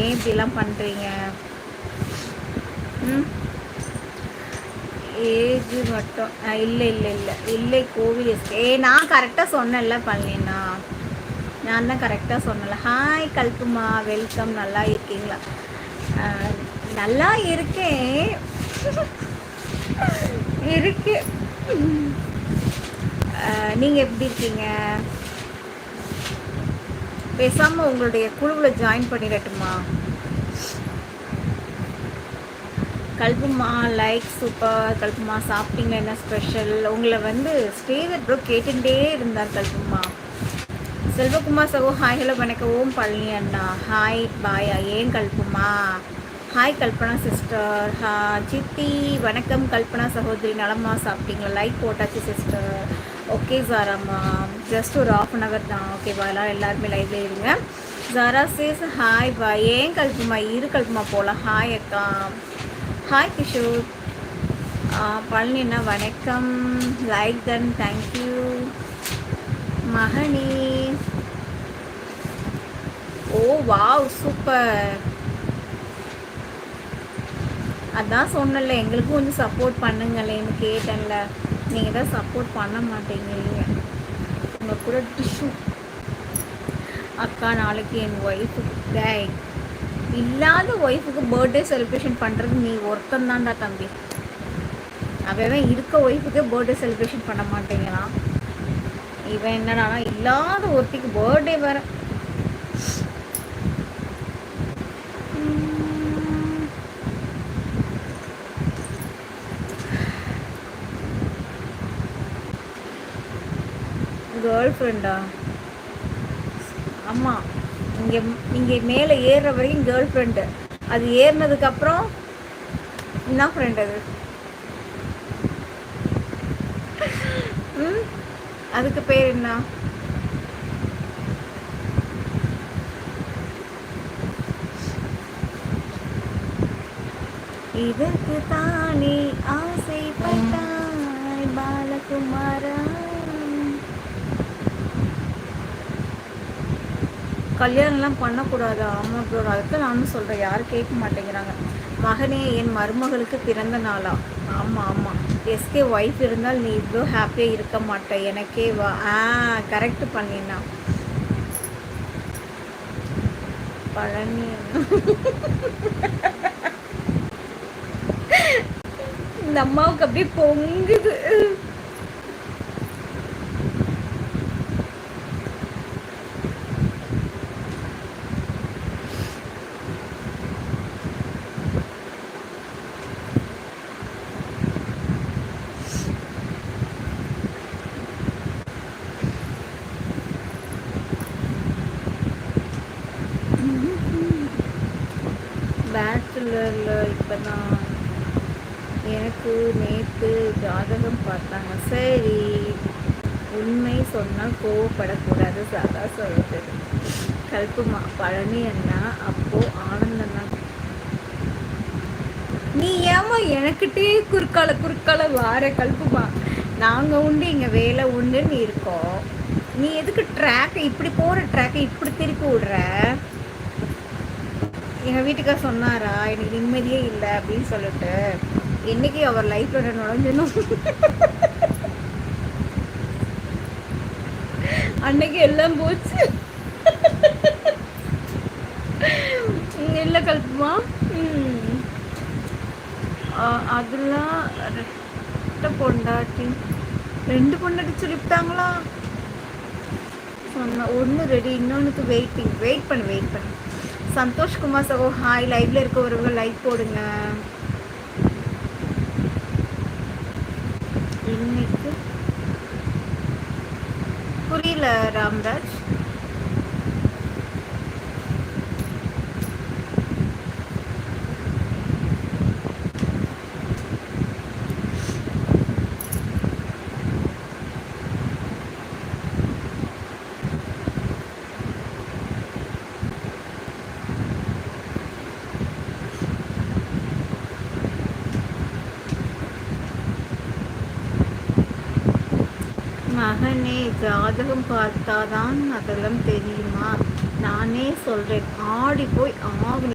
ஏன் இப்படிலாம் பண்ணுறீங்க ம்? ஏஜ் மட்டும் இல்லை இல்லை இல்லை. இல்லை கோவில் ஏ நான் கரெக்டாக சொன்னேன்ல பழனிண்ணா. நான் தான் கரெக்டாக சொன்னல ஹாய் கல்புமா வெல்கம் நல்லா இருக்கீங்களா? நல்லா இருக்கேன். இருக்கு. நீங்கள் எப்படி இருக்கீங்க? பேசாமல் உங்களுடைய குழுவில் ஜாயின் பண்ணிடட்டுமா? கல்புமா லைக் சூப்பர் கல்புமா சாப்பிட்டீங்களா? என்ன ஸ்பெஷல் உங்களை வந்து ஸ்ரீதர் ப்ரோ கேட்டுகிட்டே இருந்தார் கல்புமா. செல்வகுமார் சகோ ஹாய் ஹலோ வணக்கம். ஓம் பழனி அண்ணா. ஹாய் பாயா ஏன் கல்புமா? ஹாய் கல்பனா சிஸ்டர் ஹா சித்தி. வணக்கம் கல்பனா சகோதரி. நலமா சாப்பிட்டீங்களா? லைக் போட்டாச்சு சிஸ்டர் ஓகே ஜாராம்மா ஜஸ்ட் ஒரு ஆஃப் அன் ஹவர் தான். ஓகேவா எல்லாம் எல்லாருமே லைவ்ல இருங்க. ஜாரா சேஸ் ஹாய் பா ஏன் கல்புமா இரு கல்புமா போகலாம் ஹாய் அக்கா. ஹாய் கிஷோர் பழனிண்ணா வணக்கம். லைக் தன் தேங்க்யூ மகனி. ஓ வாவ் சூப்பர் அதான் சொன்னல எங்களுக்கும் கொஞ்சம் சப்போர்ட் பண்ணுங்களேன்னு கேட்டேன்ல. நீங்கள் தான் சப்போர்ட் பண்ண மாட்டேங்கிறீங்க. உங்கள் கூட டிஷ்யூ அக்கா நாளைக்கு என் ஒய்ஃபுக்கு டே இல்லாத ஒய்ஃபுக்கு பர்த்டே செலிப்ரேஷன் பண்ணுறது நீ ஒருத்தன் தான்டா தம்பி. அவன் இருக்க ஒய்ஃபுக்கு பர்த்டே செலிப்ரேஷன் பண்ண மாட்டேங்கிறான். இவன் என்னடா இல்லாத ஒருத்திக்கு பர்த்டே வேற. கேர்ள் ஃப்ரெண்டா ஆமாம் இங்கே இங்கே மேலே ஏறுற வரைக்கும் கேர்ள் ஃப்ரெண்டு அது ஏறினதுக்கப்புறம் என்ன ஃப்ரெண்ட் அது? ம்? அதுக்கு பேர் என்ன? இதற்கு தானே ஆசைப்பட்டாய் பாலகுமாரா. கல்யாணம்லாம் பண்ணக்கூடாது. ஆமாம் அதுக்கு நானும் சொல்கிறேன் யாரும் கேட்க மாட்டேங்கிறாங்க. மகனே என் மருமகளுக்கு பிறந்த நாளா? ஆமாம் ஆமாம் எஸ்கே ஒய்ஃப் இருந்தால் நீ இவ்வளோ ஹாப்பியாக இருக்க மாட்டே. எனக்கே வா. ஆ கரெக்ட் பண்ணினா. பழனி இந்த அம்மாவுக்கு அப்படியே பொங்குது. பேச்சுலரில் இப்போ தான் எனக்கு நேற்று ஜாதகம் பார்த்தாங்க. சரி உண்மை சொன்னால் கோவப்படக்கூடாது சாதா சொல்கிறது கல்புமா பழனி அண்ணா அப்போ ஆனந்தண்ணா நீ ஏமா எனக்கிட்டே குறுக்கால குறுக்கால வார கல்புமா? நாங்கள் உண்டு இங்கே வேலை உண்டுன்னு இருக்கோம். நீ எதுக்கு ட்ராக்கை இப்படி போகிற ட்ராக்கை இப்படி திருப்பி விடுற? எங்கள் வீட்டுக்கார் சொன்னாரா எனக்கு நிம்மதியே இல்லை அப்படின்னு சொல்லிட்டு. என்னைக்கு அவர் லைஃப்ல நுழைஞ்சணும் அன்னைக்கு எல்லாம் போச்சு. இல்லை கல்பமா? அதெல்லாம் ரெட்ட பொண்டாட்டி. ரெண்டு பொண்டாட்டி சொல்லிவிட்டாங்களா? சொன்ன ஒன்று ரெடி இன்னொன்றுக்கு வெயிட்டிங் வெயிட் பண்ணு வெயிட் பண்ணு. சந்தோஷ்குமார் சகோ ஹாய் லைவ்ல ஒருவங்க லைக் போடுங்க. இன்னைக்கு புரியல ராம்ராஜ். மகனே ஜாதகம் பார்த்தாதான் அதெல்லாம் தெரியுமா? நானே சொல்கிறேன் ஆடி போய் ஆகணும்.